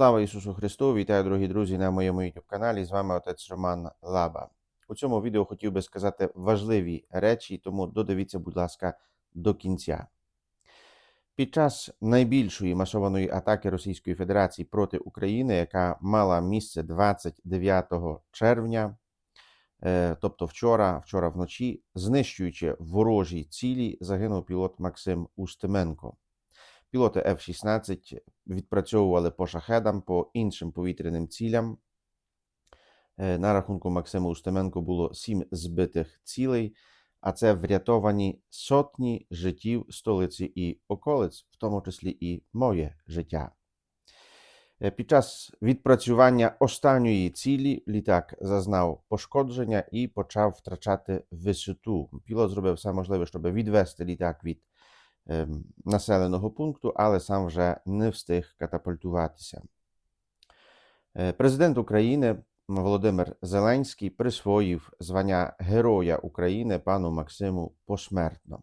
Слава Ісусу Христу! Вітаю, дорогі друзі, на моєму YouTube каналі. З вами отець Роман Лаба. У цьому відео хотів би сказати важливі речі, тому додивіться, будь ласка, до кінця. Під час найбільшої масованої атаки Російської Федерації проти України, яка мала місце 29 червня, е, тобто вчора, вчора вночі, знищуючи ворожі цілі, загинув пілот Максим Устименко. Пілоти F-16 відпрацьовували по шахедам, по іншим повітряним цілям. Е, На рахунку Максима Устименко було сім збитих цілей, а це врятовані сотні життів столиці і околиць, в тому числі і моє життя. Е, Під час відпрацювання останньої цілі літак зазнав пошкодження і почав втрачати висоту. Пілот зробив все можливе, щоб відвести літак від населеного пункту, але сам вже не встиг катапультуватися. Е, Президент України Володимир Зеленський присвоїв звання Героя України пану Максиму посмертно.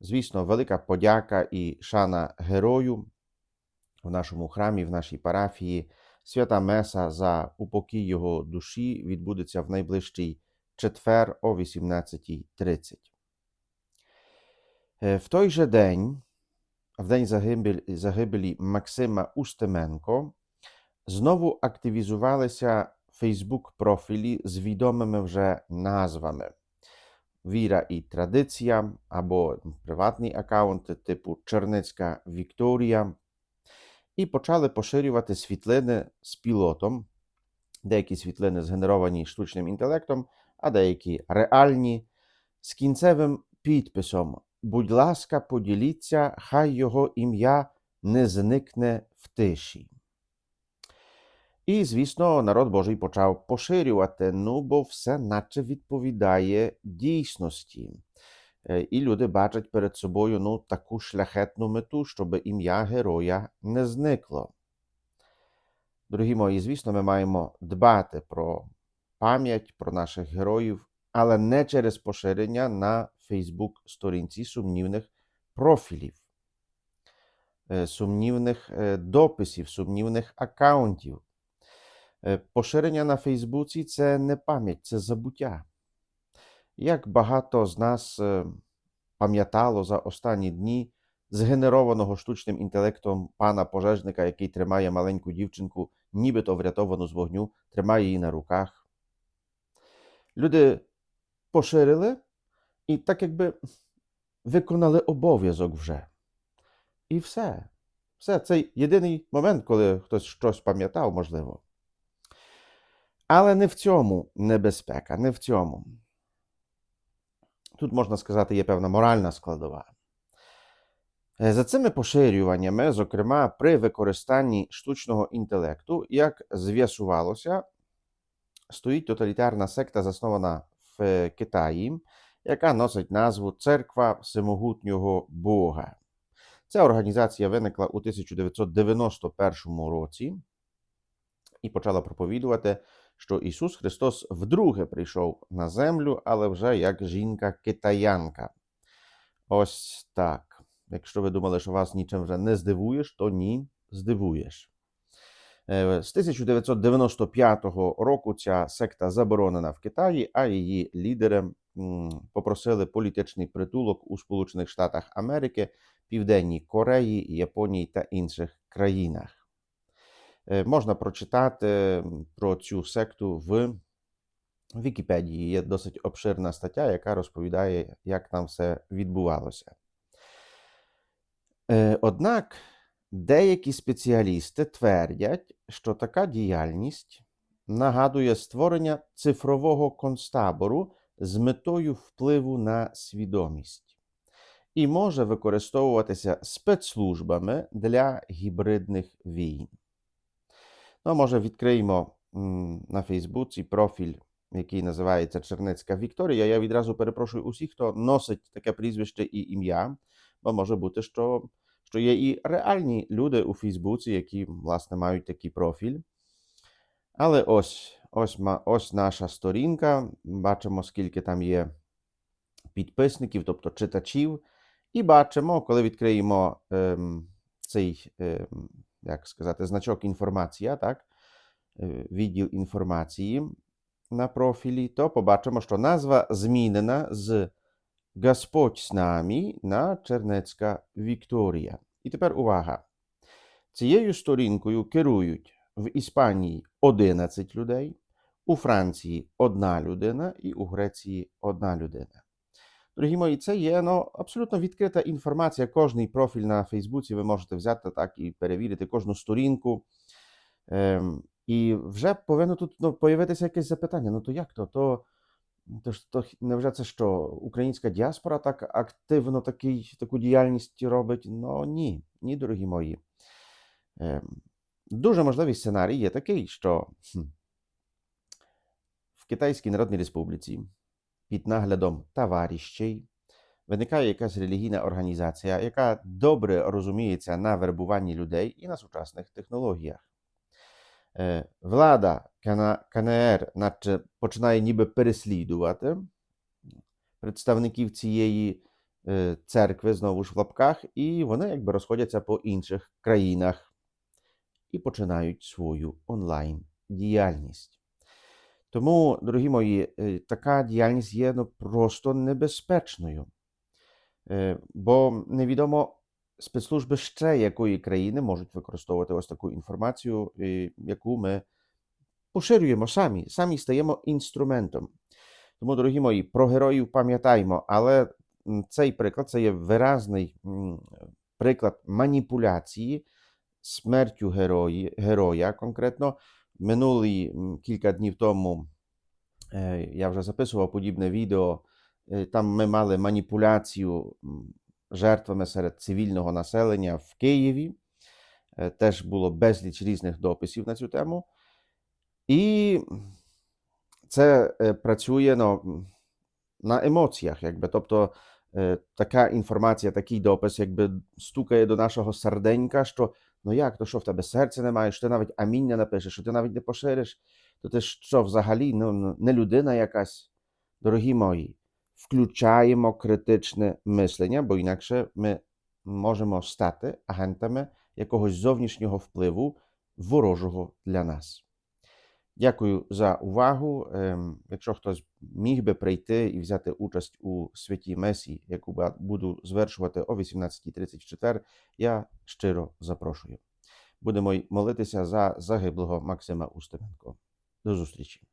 Звісно, велика подяка і шана герою в нашому храмі, в нашій парафії. Свята Меса за упокій його душі відбудеться в найближчий четвер о 18.30. Той же день, в день загибелі, загибелі Максима Устименко, знову активізувалися Фейсбук-профілі з відомими вже назвами: Віра і Традиція або приватні аккаунти типу Черницька Вікторія, і почали поширювати світлини з пілотом. Деякі світлини згенеровані штучним інтелектом, а деякі реальні, з кінцевим підписом Будь ласка, поділіться, хай його ім'я не зникне в тиші. І, звісно, народ Божий почав поширювати, ну, бо все наче відповідає дійсності. Е, І люди бачать перед собою ну, таку шляхетну мету, щоб ім'я героя не зникло. Дорогі мої, звісно, ми маємо дбати про пам'ять про наших героїв, але не через поширення на Фейсбук-сторінці сумнівних профілів, е, сумнівних е, дописів, сумнівних аккаунтів. Е, Поширення на Фейсбуці це не пам'ять, це забуття. Як багато з нас пам'ятало за останні дні згенерованого штучним інтелектом пана пожежника, який тримає маленьку дівчинку, нібито врятовану з вогню, тримає її на руках. Люди поширили і так якби виконали обов'язок вже. І все. Все, це єдиний момент, коли хтось щось пам'ятав, можливо. Але не в цьому небезпека, не в цьому. Тут, можна сказати, є певна моральна складова. Е, За цими поширюваннями, зокрема при використанні штучного інтелекту, як з'ясувалося, стоїть тоталітарна секта, заснована в Китаї, яка носить назву Церква Всемогутнього Бога. Ця організація виникла у 1991 році і почала проповідувати, що Ісус Христос вдруге прийшов на землю, але вже як жінка-китаянка. Ось так. Якщо ви думали, що вас нічим вже не здивуєш, то ні, здивуєш. Е, З 1995 року ця секта заборонена в Китаї, а її лідери попросили політичний притулок у Сполучених Штатах Америки, Південній Кореї, Японії та інших країнах. Е, Можна прочитати про цю секту в Вікіпедії. Є досить обширна стаття, яка розповідає, як там все відбувалося. Е, Однак деякі спеціалісти твердять, що така діяльність нагадує створення цифрового концтабору з метою впливу на свідомість і може використовуватися спецслужбами для гібридних війн. Ну, може, відкриємо на Фейсбуці профіль, який називається Чернецька Вікторія. Я відразу перепрошую усіх, хто носить таке прізвище і ім'я, бо може бути, що, що є і реальні люди у Фейсбуці, які, власне, мають такий профіль. Але ось, ось, ось наша сторінка. Бачимо, скільки там є підписників, тобто читачів. І бачимо, коли відкриємо ем, цей ем, як сказати, значок інформація, так? Е, Відділ інформації на профілі, то побачимо, що назва змінена з Господь з нами на Чернецька Вікторія. І тепер увага. Цією сторінкою керують в Іспанії 11 людей, у Франції одна людина і у Греції одна людина. Дорогі мої, це є ну, абсолютно відкрита інформація. Кожний профіль на Фейсбуці ви можете взяти так і перевірити кожну сторінку. Ем, і вже повинно тут ну, появитися якесь запитання. Ну то як то? То, то, ж- то невже це що? Українська діаспора так активно такий, таку діяльність робить? Ну ні, ні, дорогі мої. Ем, дуже можливий сценарій є такий, що в Китайській Народній Республіці під наглядом товаріщей виникає якась релігійна організація, яка добре розуміється на вербуванні людей і на сучасних технологіях. Влада КНР наче починає ніби переслідувати представників цієї церкви, знову ж в лапках, і вони якби розходяться по інших країнах і починають свою онлайн діяльність. Тому, дорогі мої, така діяльність є ну, просто небезпечною, бо невідомо спецслужби ще якої країни можуть використовувати ось таку інформацію, яку ми поширюємо самі, самі стаємо інструментом. Тому, дорогі мої, про героїв пам'ятаємо, але цей приклад це є виразний приклад маніпуляції смертю герої, героя конкретно. Минулі кілька днів тому е, я вже записував подібне відео. Е, Там ми мали маніпуляцію жертвами серед цивільного населення в Києві. Е, Теж було безліч різних дописів на цю тему. І це е, працює ну, на емоціях, якби. Тобто е, така інформація, такий допис, якби стукає до нашого серденька, що ну як, то що в тебе серця немає, що ти навіть амінь не напишеш, що ти навіть не пошириш, то ти що взагалі ну, ну, не людина якась. Дорогі мої, включаємо критичне мислення, бо інакше ми можемо стати агентами якогось зовнішнього впливу ворожого для нас. Дякую за увагу. Ем, Якщо хтось міг би прийти і взяти участь у святій месі, яку буду звершувати о 18.30 в четвер, я щиро запрошую. Будемо молитися за загиблого Максима Устименко. До зустрічі.